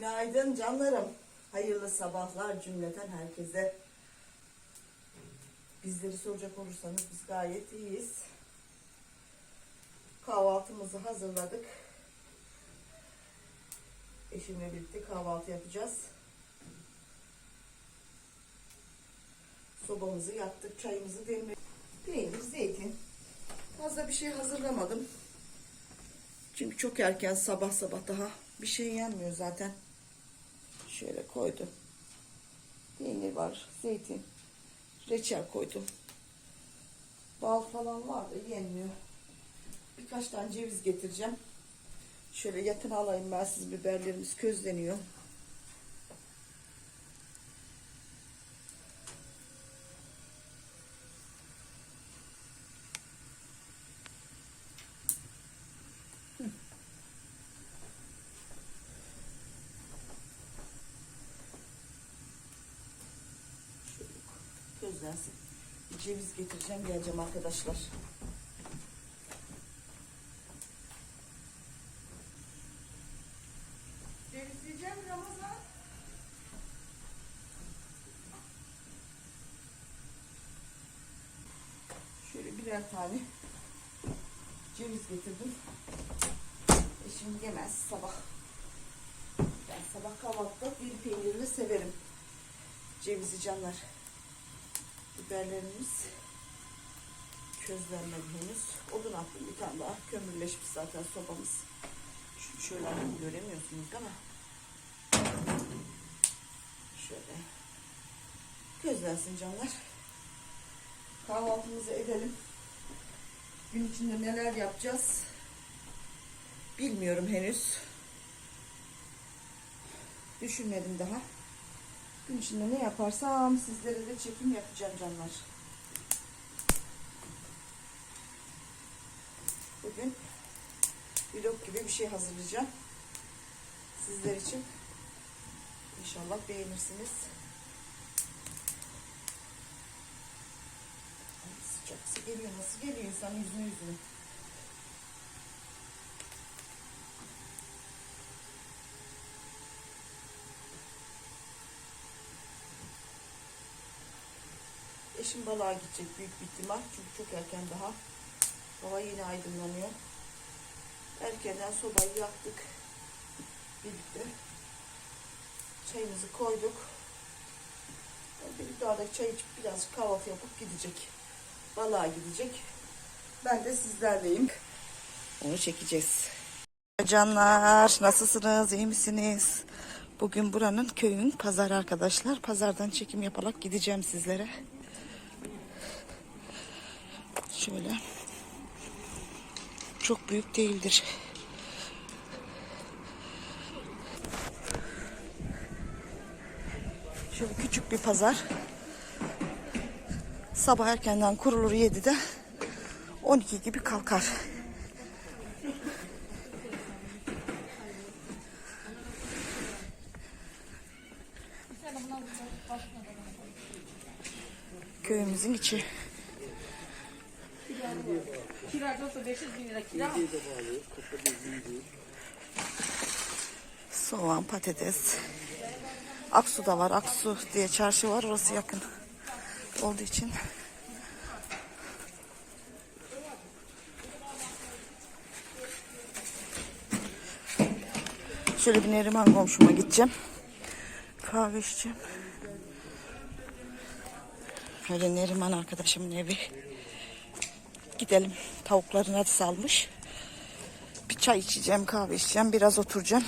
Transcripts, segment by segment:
Günaydın canlarım. Hayırlı sabahlar cümleten herkese. Bizleri soracak olursanız biz gayet iyiyiz. Kahvaltımızı hazırladık. Eşimle birlikte kahvaltı yapacağız. Sobamızı yaktık, çayımızı demledik. Peynir, zeytin. Fazla bir şey hazırlamadım. Çünkü çok erken sabah sabah daha bir şey yenmiyor zaten. Şöyle koydum. Peynir var, zeytin, reçel koydum. Bal falan var da yenmiyor. Birkaç tane ceviz getireceğim. Şöyle yakın alayım ben siz biberlerimiz közleniyor. Şöyle Bir ceviz getireceğim geleceğim arkadaşlar. Ceviz yiyeceğim Ramazan. Şöyle birer tane ceviz getirdim. Eşim yemez sabah. Ben sabah kahvaltıda bir peynirli severim. Cevizi canlar. Biberlerimiz közlenmedi henüz. Odun attım bir tane daha. Kömürleşmiş zaten sobamız. Şu şöyle alayım, göremiyorsunuz değil mi? Şöyle. Közlensin canlar. Kahvaltımızı edelim. Gün içinde neler yapacağız? Bilmiyorum henüz. Düşünmedim daha. Gün içinde ne yaparsam sizlere de çekim yapacağım canlar. Bugün vlog gibi bir şey hazırlayacağım. Sizler için. İnşallah beğenirsiniz. Sıcak su geliyor. Nasıl geliyor insanın yüzüne yüzüne. Eşim balığa gidecek büyük bir ihtimal. Çünkü çok erken daha. Hava yine aydınlanıyor. Erkenden sobayı yaktık. Birlikte. Çayımızı koyduk. Bir bardak çay içip birazcık kahvaltı yapıp gidecek. Balığa gidecek. Ben de sizlerleyim. Onu çekeceğiz. Canlar nasılsınız? iyi misiniz? Bugün buranın köyün pazarı arkadaşlar. Pazardan çekim yaparak gideceğim sizlere. Şöyle. Çok büyük değildir. Şöyle küçük bir pazar. Sabah erkenden kurulur 7'de. 12 gibi kalkar. Köyümüzün içi. Kiracı olsa 500 bin lira kira? Soğan, patates. Aksu da var. Aksu diye çarşı var. Orası yakın olduğu için. Şöyle bir Neriman komşuma gideceğim. Kahve içeceğim. Şöyle Neriman arkadaşımın evi. Gidelim. Tavuklarına da salmış. Bir çay içeceğim, kahve içeceğim, biraz oturacağım.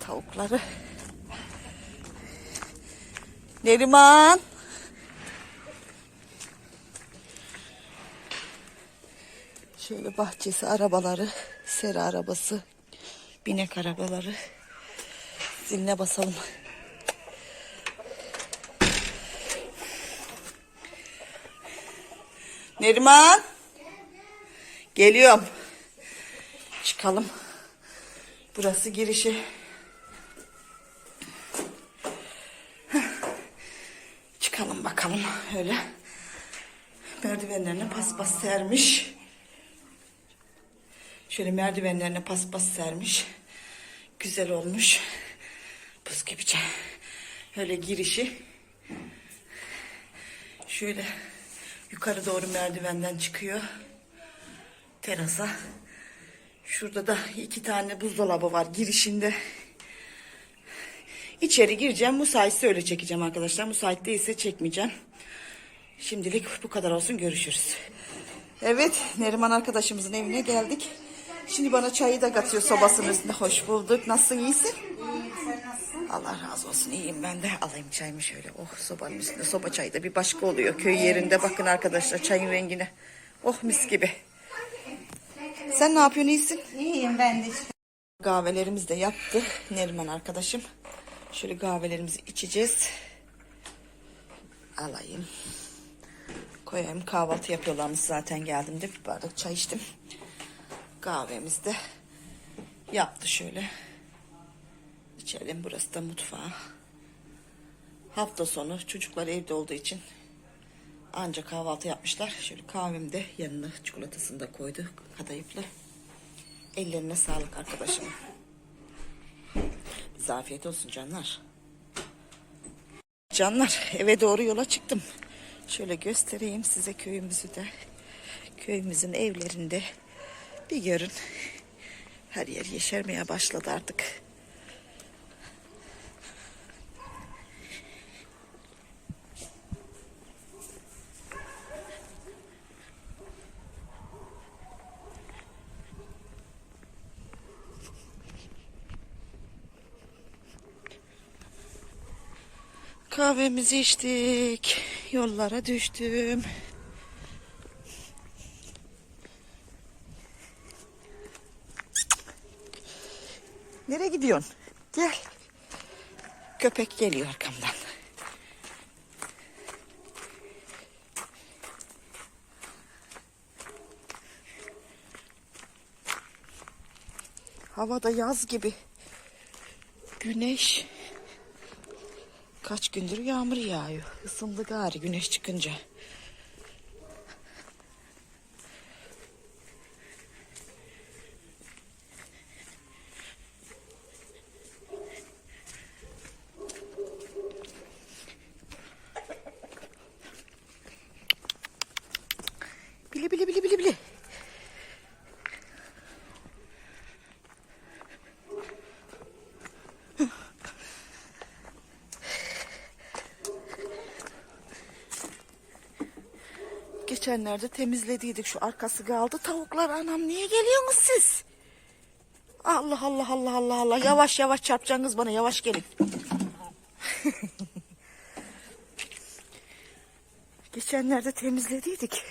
Tavukları. Neriman. Şöyle bahçesi, arabaları, sera arabası, binek arabaları. Ziline basalım. Neriman. Geliyorum. Çıkalım. Burası girişi. Çıkalım bakalım öyle. Merdivenlerine paspas sermiş. Şöyle merdivenlerine paspas sermiş. Güzel olmuş. Buz gibi. Öyle girişi. Şöyle yukarı doğru merdivenden çıkıyor. Terasa. Şurada da iki tane buzdolabı var girişinde. İçeri gireceğim. Müsaitse öyle çekeceğim arkadaşlar. Müsait değilse çekmeyeceğim. Şimdilik bu kadar olsun. Görüşürüz. Evet. Neriman arkadaşımızın evine geldik. Şimdi bana çayı da katıyor sobasının üstünde. Hoş bulduk. Nasılsın? iyisin? Allah razı olsun. iyiyim ben de. Alayım çayımı şöyle. Oh sobanın üstünde. Soba çayı da bir başka oluyor. Köy yerinde bakın arkadaşlar çayın rengine. Oh mis gibi. Sen ne yapıyorsun? iyisin? İyiyim ben de. Kahvelerimizi de yaptı Neriman arkadaşım. Şöyle kahvelerimizi içeceğiz. Alayım. Koyayım kahvaltı yapıyorlarmış zaten geldiğimde bir bardak çay içtim. Kahvemiz de yaptı şöyle. İçelim burası da mutfağı. Hafta sonu çocuklar evde olduğu için ancak kahvaltı yapmışlar. Şöyle kahvemi de yanına çikolatasını da koydu kadayıflı. Ellerine sağlık arkadaşım. Bize olsun canlar. Canlar eve doğru yola çıktım. Şöyle göstereyim size köyümüzü de. Köyümüzün evlerinde bir görün. Her yer yeşermeye başladı artık. Kahvemizi içtik. Yollara düştüm. Nereye gidiyorsun? Gel. Köpek geliyor arkamdan. Havada yaz gibi. Güneş. Kaç gündür yağmur yağıyor. Isındı gari güneş çıkınca. Geçenlerde temizlediydik şu arkası kaldı. Tavuklar anam niye geliyorsunuz siz? Allah Allah Allah Allah Allah. Yavaş yavaş çarpacaksınız bana yavaş gelin. Geçenlerde temizlediydik.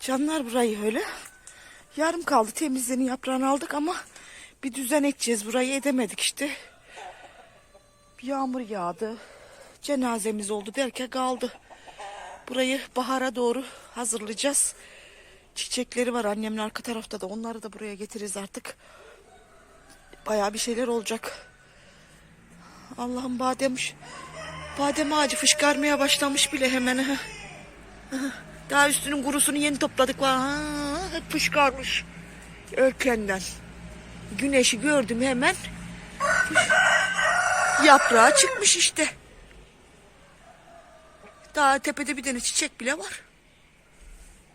Canlar burayı öyle. Yarım kaldı temizliğini yaprağını aldık ama bir düzen edeceğiz burayı edemedik işte. Bir yağmur yağdı. Cenazemiz oldu derken kaldı. Burayı bahara doğru hazırlayacağız. Çiçekleri var annemin arka tarafta da onları da buraya getiririz artık. Bayağı bir şeyler olacak. Allah'ım badem badem ağacı fışkarmaya başlamış bile hemen. ha. Daha üstünün kurusunu yeni topladık. Ha, hep fışkarmış. Erkenden. Güneşi gördüm hemen. Yaprağı çıkmış işte. Daha tepede bir tane çiçek bile var.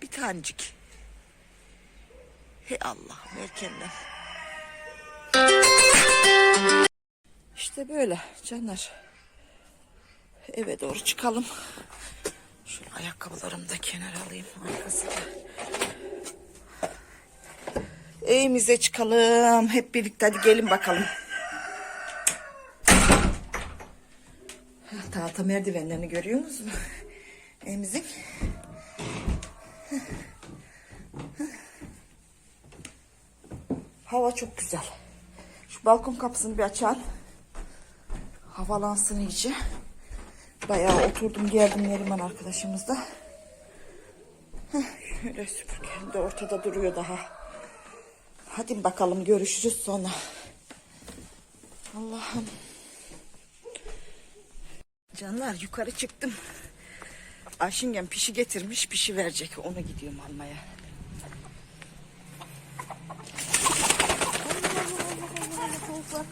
Bir tanecik. Hey Allah'ım erkenden. İşte böyle canlar. Eve doğru çıkalım. Şöyle ayakkabılarımı da kenara alayım arkasında. Evimize çıkalım. Hep birlikte hadi gelin bakalım. Tahta merdivenlerini görüyor musunuz? Evimizin. Hava çok güzel. Şu balkon kapısını bir açalım. Havalansın iyice. Bayağı oturdum geldim Neriman arkadaşımızda. Şöyle süpürgem de ortada duruyor daha. Hadi bakalım görüşürüz sonra. Allah'ım. Canlar yukarı çıktım. Ayşingen pişi getirmiş pişi verecek. Ona gidiyorum almaya.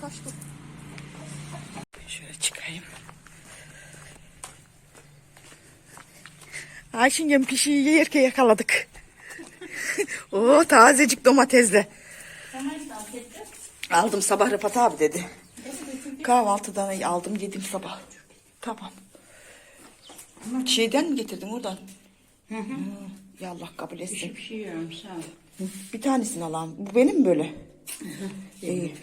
Kaçtı. Şöyle çıkayım. Ayşingen pişiyi yerken yakaladık. Oo tazecik domatesle. Aldım sabah Rıfat abi dedi. Kahvaltıdan aldım yedim sabah. Tamam. Şeyden mi getirdin oradan? Hı hı. Ya Allah kabul etsin. Bir şey yiyorum sağ ol. Bir tanesini alalım. Bu benim mi böyle? İyi.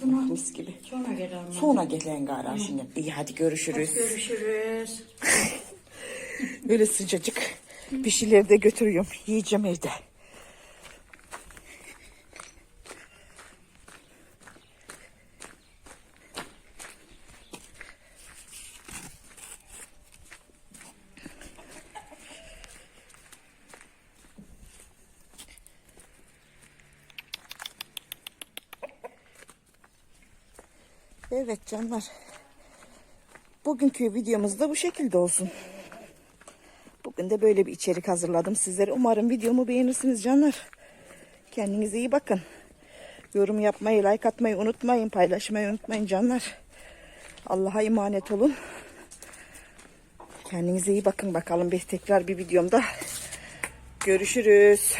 Tamam mis gibi. Sonra gelelim. Sonra gelen garar şimdi. İyi hadi görüşürüz. Görüşürüz. Böyle sıcacık bir şeyleri de götürüyorum. Yiyeceğim evde. Evet canlar. Bugünkü videomuz da bu şekilde olsun. Bugün de böyle bir içerik hazırladım sizlere. Umarım videomu beğenirsiniz canlar. Kendinize iyi bakın. Yorum yapmayı, like atmayı unutmayın. Paylaşmayı unutmayın canlar. Allah'a emanet olun. Kendinize iyi bakın bakalım. Bir tekrar bir videomda görüşürüz.